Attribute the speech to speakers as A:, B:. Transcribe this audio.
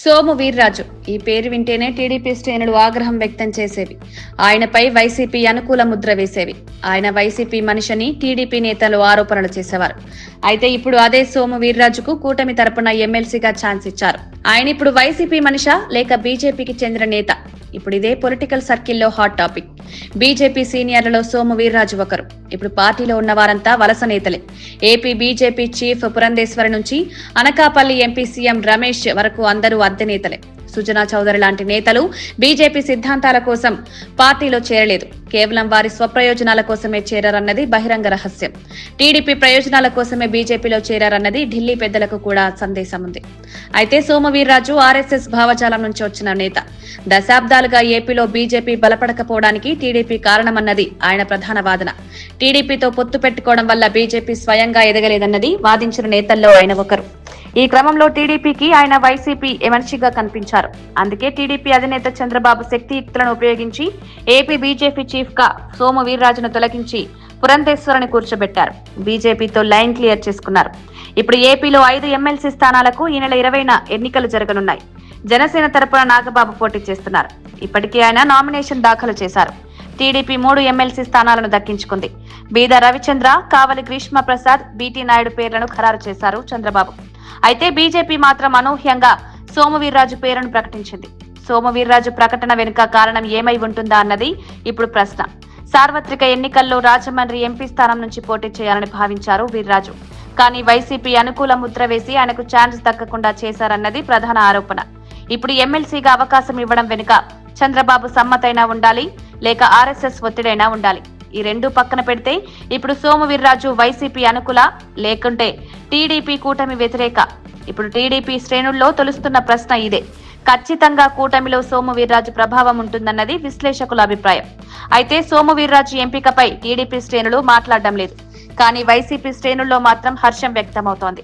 A: సోము వీర్రాజు. ఈ పేరు వింటేనే టీడీపీ శ్రేణులు ఆగ్రహం వ్యక్తం చేసేవి. ఆయనపై వైసీపీ అనుకూల ముద్ర వేసేవి. ఆయన వైసీపీ మనిషిని టీడీపీ నేతలు ఆరోపణలు చేసేవారు. అయితే ఇప్పుడు అదే సోము వీర్రాజుకు కూటమి తరపున ఎమ్మెల్సీగా ఛాన్స్ ఇచ్చారు. ఆయన ఇప్పుడు వైసీపీ మనిషా లేక బీజేపీకి చెందిన నేత? ఇప్పుడు ఇదే పొలిటికల్ సర్కిల్లో హాట్ టాపిక్. బీజేపీ సీనియర్లలో సోము వీర్రాజు ఒకరు. ఇప్పుడు పార్టీలో ఉన్న వారంతా వలస నేతలే. ఏపీ బీజేపీ చీఫ్ పురంధేశ్వరి నుంచి అనకాపల్లి ఎంపీ సీఎం రమేష్ వరకు అందరూ అద్దె నేతలే. సుజనా చౌదరి లాంటి నేతలు బీజేపీ సిద్ధాంతాల కోసం పార్టీలో చేరలేదు. కేవలం వారి స్వప్రయోజనాల కోసమే చేరారన్నది బహిరంగ రహస్యం. టీడీపీ ప్రయోజనాల కోసమే బీజేపీలో చేరారన్నది ఢిల్లీ పెద్దలకు కూడా సందేశం ఉంది అయితే సోమవీర్రాజు ఆర్ఎస్ఎస్ భావజాలం నుంచి వచ్చిన నేత. దశాబ్దాలుగా ఏపీలో బీజేపీ బలపడకపోవడానికి టీడీపీ కారణమన్నది ఆయన ప్రధాన వాదన. టీడీపీతో పొత్తు పెట్టుకోవడం వల్ల బీజేపీ స్వయంగా ఎదగలేదన్నది వాదించిన నేతల్లో ఆయన ఒకరు. ఈ క్రమంలో టీడీపీకి ఆయన వైసీపీ ఎమర్షిగా కనిపించారు. అందుకే టీడీపీ అధినేత చంద్రబాబు శక్తియుక్తులను ఉపయోగించి ఏపీ బీజేపీ చీఫ్గా సోము వీర్రాజును తొలగించి పురంధేశ్వరని కూర్చోబెట్టారు. బీజేపీతో లైన్ క్లియర్ చేసుకున్నారు. ఇప్పుడు ఏపీలో ఐదు ఎమ్మెల్సీ స్థానాలకు ఈ నెల ఇరవైన ఎన్నికలు జరగనున్నాయి. జనసేన తరపున నాగబాబు పోటీ చేస్తున్నారు. ఇప్పటికే ఆయన నామినేషన్ దాఖలు చేశారు. టీడీపీ మూడు ఎమ్మెల్సీ స్థానాలను దక్కించుకుంది. బీద రవిచంద్ర కావలి గ్రీష్మ ప్రసాద్ బీటీ నాయుడు పేర్లను ఖరారు చేశారు చంద్రబాబు. అయితే బీజేపీ మాత్రం అనూహ్యంగా సోమవీర్రాజు పేరును ప్రకటించింది. సోమవీర్రాజు ప్రకటన వెనుక కారణం ఏమై ఉంటుందా అన్నది ఇప్పుడు ప్రశ్న. సార్వత్రిక ఎన్నికల్లో రాజమండ్రి ఎంపీ స్థానం నుంచి పోటీ చేయాలని భావించారు వీర్రాజు. కానీ వైసీపీ అనుకూల ముద్ర వేసి ఆయనకు ఛాన్స్ దక్కకుండా చేశారన్నది ప్రధాన ఆరోపణ. ఇప్పుడు ఎమ్మెల్సీగా అవకాశం ఇవ్వడం వెనుక చంద్రబాబు సమ్మతైనా ఉండాలి లేక ఆర్ఎస్ఎస్ ఒత్తిడైనా ఉండాలి. ఈ రెండు పక్కన పెడితే ఇప్పుడు సోము వీర్రాజు వైసీపీ అనుకూల లేకుంటే టీడీపీ కూటమి వ్యతిరేక. ఇప్పుడు టీడీపీ శ్రేణుల్లో తొలుస్తున్న ప్రశ్న ఇదే. ఖచ్చితంగా కూటమిలో సోము వీర్రాజు ప్రభావం ఉంటుందన్నది విశ్లేషకుల అభిప్రాయం. అయితే సోము వీర్రాజు ఎంపికపై టీడీపీ శ్రేణులు మాట్లాడడం లేదు. కానీ వైసీపీ శ్రేణుల్లో మాత్రం హర్షం వ్యక్తమవుతోంది.